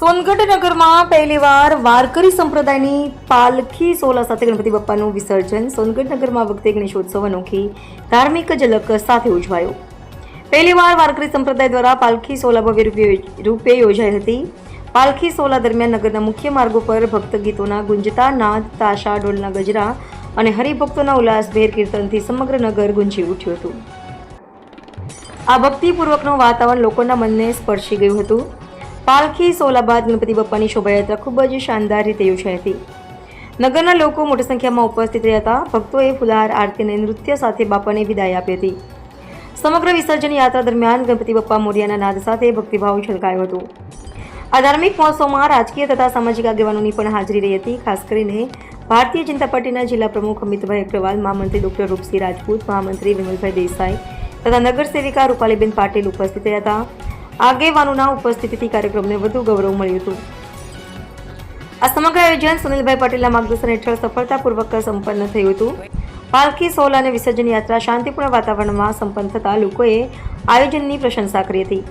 સોનગઢ નગરમાં પહેલીવાર વારકરી સંપ્રદાયની પાલખી સોલા સાથે ગણપતિ બાપ્પાનું વિસર્જન. સોનગઢ નગરમાં વખતે ગણેશોત્સવ અનોખી ધાર્મિક ઝલક સાથે ઉજવાયો. પહેલીવાર વારકરી સંપ્રદાય દ્વારા પાલખી સોલા ભવ્ય રૂપે યોજાઈ હતી. પાલખી સોલા દરમિયાન નગરના મુખ્ય માર્ગો પર ભક્ત ગીતોના ગુંજતા, નાદ, તાશા ડોલના ગજરા અને હરિભક્તોના ઉલ્લાસભેર કીર્તનથી સમગ્ર નગર ગુંજી ઉઠ્યું હતું. આ ભક્તિપૂર્વકનું વાતાવરણ લોકોના મનને સ્પર્શી ગયું હતું. પાલખી, સોલાબાદ, ગણપતિ બાપ્પાની શોભાયાત્રા ખૂબ જ શાનદાર રીતે યોજાઈ હતી. નગરના લોકો મોટી સંખ્યામાં ઉપસ્થિત રહ્યા હતા. ભક્તોએ ફુલહાર, આરતી અને નૃત્ય સાથે બાપાને વિદાય આપી હતી. સમગ્ર વિસર્જન યાત્રા દરમિયાન ગણપતિ બાપ્પા મોરિયાના નાદ સાથે ભક્તિભાવ છલકાયો હતો. આ ધાર્મિક મહોત્સવમાં રાજકીય તથા સામાજિક આગેવાનોની પણ હાજરી રહી હતી. ખાસ કરીને ભારતીય જનતા પાર્ટીના જિલ્લા પ્રમુખ અમિતભાઈ અગ્રવાલ, મહામંત્રી ડોક્ટર રૂપસિંહ રાજપૂત, મહામંત્રી વિમલભાઈ દેસાઈ તથા નગર સેવિકા રૂપાલીબેન પાટીલ ઉપસ્થિત રહ્યા હતા. આગેવાનોના ઉપસ્થિતિથી કાર્યક્રમને વધુ ગૌરવ મળ્યું હતું. આ સમગ્ર આયોજન સુનિલભાઈ પટેલના માર્ગદર્શન હેઠળ સફળતાપૂર્વક સંપન્ન થયું હતું. પાલખી, સોલ અને વિસર્જન યાત્રા શાંતિપૂર્ણ વાતાવરણમાં સંપન્ન થતાં લોકોએ આયોજનની પ્રશંસા કરી હતી.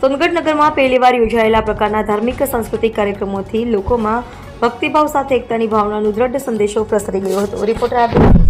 સોનગઢ નગરમાં પહેલીવાર યોજાયેલા પ્રકારના ધાર્મિક, સાંસ્કૃતિક કાર્યક્રમોથી લોકોમાં ભક્તિભાવ સાથે એકતાની ભાવનાનો દ્રઢ સંદેશો પ્રસરી ગયો હતો. રિપોર્ટર આદિ